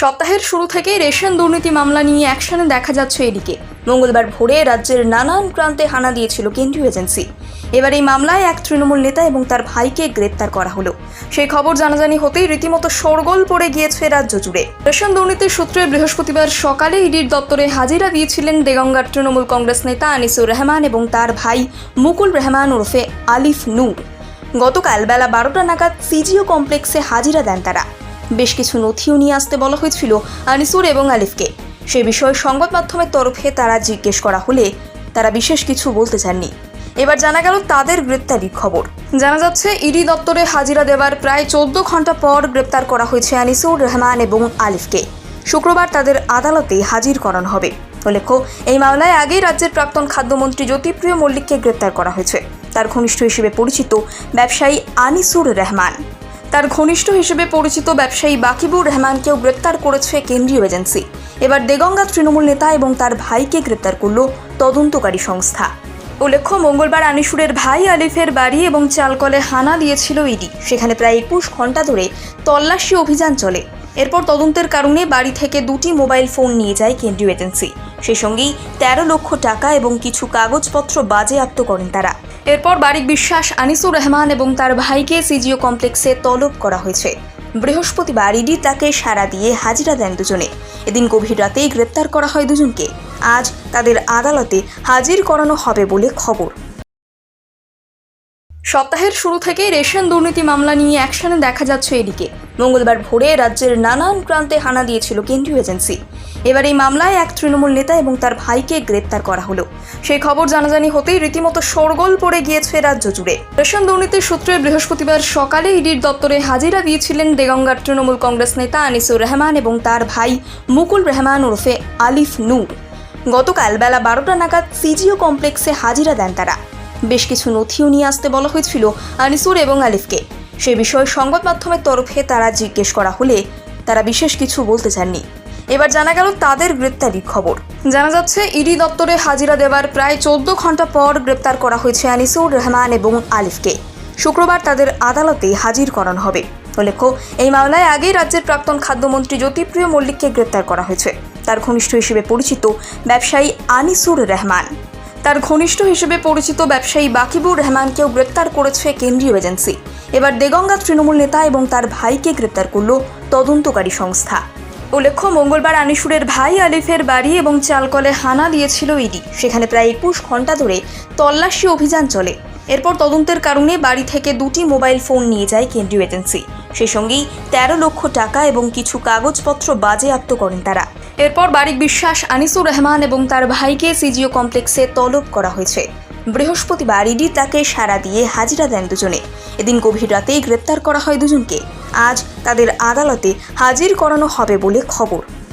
সপ্তাহের শুরু থেকে রেশন দুর্নীতি মামলা নিয়ে অ্যাকশনে দেখা যাচ্ছে এদিকে। মঙ্গলবার ভোরে রাজ্যের নানান প্রান্তে হানা দিয়েছিল কেন্দ্রীয় এজেন্সি। এবার এই মামলায় এক তৃণমূল নেতা এবং তার ভাইকে গ্রেপ্তার করা হলো। সেই খবর জানাজানি হতেই রীতিমতো শোরগোল পড়ে গিয়েছে রাজ্য জুড়ে। রেশন দুর্নীতির সূত্রে বৃহস্পতিবার সকালে ইডির দপ্তরে হাজিরা দিয়েছিলেন দেগঙ্গার তৃণমূল কংগ্রেস নেতা আনিসুর রহমান এবং তার ভাই মুকুল রহমান ওরফে আলিফ নূর। গতকাল বেলা বারোটা নাগাদ সিজিও কমপ্লেক্সে হাজিরা দেন তারা। বেশ কিছু নথিও নিয়ে আসতে বলা হয়েছিল আনিসুর এবং আলিফকে। সে বিষয়ে সংবাদ মাধ্যমের তরফে তারা জিজ্ঞেস করা হলে তারা বিশেষ কিছু বলতে চাননি। এবার জানা গেল তাদের গ্রেপ্তারির খবর। জানা যাচ্ছে, ইডি দপ্তরে হাজিরা দেওয়ার প্রায় চোদ্দ ঘণ্টা পর গ্রেপ্তার করা হয়েছে আনিসুর রহমান এবং আলিফকে। শুক্রবার তাদের আদালতে হাজির করানো হবে। উল্লেখ্য, এই মামলায় আগেই রাজ্যের প্রাক্তন খাদ্যমন্ত্রী জ্যোতিপ্রিয় মল্লিককে গ্রেপ্তার করা হয়েছে। তার ঘনিষ্ঠ হিসেবে পরিচিত ব্যবসায়ী আনিসুর রহমান। তার ঘনিষ্ঠ হিসেবে পরিচিত ব্যবসায়ী বাকিবুর রহমানকেও গ্রেপ্তার করেছে কেন্দ্রীয় এজেন্সি। এবার দেগঙ্গা তৃণমূল নেতা এবং তার ভাইকে গ্রেপ্তার করল তদন্তকারী সংস্থা। উল্লেখ্য, মঙ্গলবার আনিসুরের ভাই আলিফের বাড়ি এবং চালকলে হানা দিয়েছিল ইডি। সেখানে প্রায় একুশ ঘণ্টা ধরে তল্লাশি অভিযান চলে। এরপর তদন্তের কারণে বাড়ি থেকে দুটি মোবাইল ফোন নিয়ে যায় কেন্দ্রীয় এজেন্সি। সেই সঙ্গেই তেরো লক্ষ টাকা এবং কিছু কাগজপত্র বাজেয়াপ্ত করেন তারা। এরপর বারিক বিশ্বাস, আনিসুর রহমান এবং তার ভাইকে সিজিও কমপ্লেক্সে তলব করা হয়েছে। বৃহস্পতিবার ইডি তাকে সাড়া দিয়ে হাজিরা দেন দুজনে। এদিন গভীর রাতেই গ্রেপ্তার করা হয় দুজনকে। আজ তাদের আদালতে হাজির করানো হবে বলে খবর। সপ্তাহের শুরু থেকে রেশন দুর্নীতি মামলা নিয়ে অ্যাকশনে দেখা যাচ্ছে এদিকে। মঙ্গলবার ভোরে রাজ্যের নানান প্রান্তে হানা দিয়েছিল কেন্দ্রীয় এজেন্সি। এবার এই মামলায় এক তৃণমূল নেতা এবং তার ভাইকে গ্রেপ্তার করা হলো। সেই খবর জানাজানি হতেই রীতিমতো শোরগোল পড়ে গিয়েছে রাজ্য জুড়ে। রেশন দুর্নীতির সূত্রে বৃহস্পতিবার সকালে ইডির দপ্তরে হাজিরা দিয়েছিলেন দেগঙ্গার তৃণমূল কংগ্রেস নেতা আনিসুর রহমান এবং তার ভাই মুকুল রহমান ওরফে আলিফ নূর। গতকাল বেলা বারোটা নাগাদ সিজিও কমপ্লেক্সে হাজিরা দেন তারা। বেশ কিছু নথিও নিয়ে আসতে বলা হয়েছিল আনিসুর এবং আলিফকে। সে বিষয়ে সংবাদ মাধ্যমের তরফে তারা জিজ্ঞেস করা হলে তারা বিশেষ কিছু বলতে চাননি। এবার জানা গেল তাদের গ্রেপ্তারির খবর। জানা যাচ্ছে, ইডি দপ্তরে হাজিরা দেওয়ার প্রায় চোদ্দ ঘণ্টা পর গ্রেপ্তার করা হয়েছে আনিসুর রহমান এবং আলিফকে। শুক্রবার তাদের আদালতে হাজির করানো হবে। উল্লেখ্য, এই মামলায় আগেই রাজ্যের প্রাক্তন খাদ্যমন্ত্রী জ্যোতিপ্রিয় মল্লিককে গ্রেপ্তার করা হয়েছে। তার ঘনিষ্ঠ হিসেবে পরিচিত ব্যবসায়ী আনিসুর রহমান। তার ঘনিষ্ঠ হিসেবে পরিচিত ব্যবসায়ী বাকিবুর রহমানকেও গ্রেপ্তার করেছে কেন্দ্রীয় এজেন্সি। এবার দেগঙ্গা তৃণমূল নেতা এবং তার ভাইকে গ্রেপ্তার করল তদন্তকারী সংস্থা। উল্লেখ্য, মঙ্গলবার আনিসুরের ভাই আলিফের বাড়ি এবং চালকলে হানা দিয়েছিল ইডি। সেখানে প্রায় একুশ ঘণ্টা ধরে তল্লাশি অভিযান চলে। এরপর তদন্তের কারণে বাড়ি থেকে দুটি মোবাইল ফোন নিয়ে যায় কেন্দ্রীয় এজেন্সি। সেই সঙ্গেই তেরো লক্ষ টাকা এবং কিছু কাগজপত্র বাজেয়াপ্ত করেন তারা। এরপর বারিক বিশ্বাস, আনিসুর রহমান এবং তার ভাইকে সিজিও কমপ্লেক্সে তলব করা হয়েছে। বৃহস্পতিবার ইডি তাকে সাড়া দিয়ে হাজিরা দেন দুজনে। এদিন গভীর রাতেই গ্রেপ্তার করা হয় দুজনকে। আজ তাদের আদালতে হাজির করানো হবে বলে খবর।